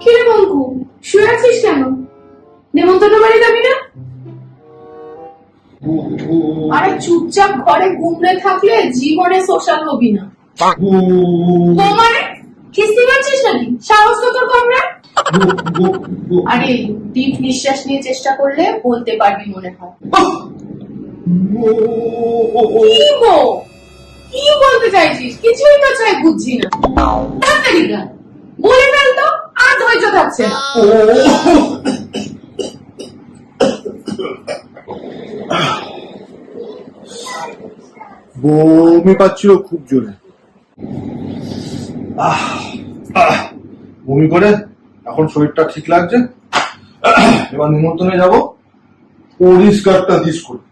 কিরে বঙ্কু শুয়ে আছিস কেন? নেমন্তন্ন বাড়ি যাবি না? আরে চুপচাপ ঘরে থাকলে জীবনে সোশ্যাল হবি না। মানে? কিস্তি নাকি? সাহস তো তোর কম রে আরে ডিপ নিঃশ্বাস নিয়ে চেষ্টা করলে বলতে পারবি মনে হয়। কি বলতে চাইছিস? কিছুই তো চাই বুঝছি না। থাকছে না। বমি পাচ্ছিল খুব জোরে। বমি করে এখন শরীরটা ঠিক লাগছে। এবার নিমন্ত্রণে যাব পরিষ্কারটা দিস করে।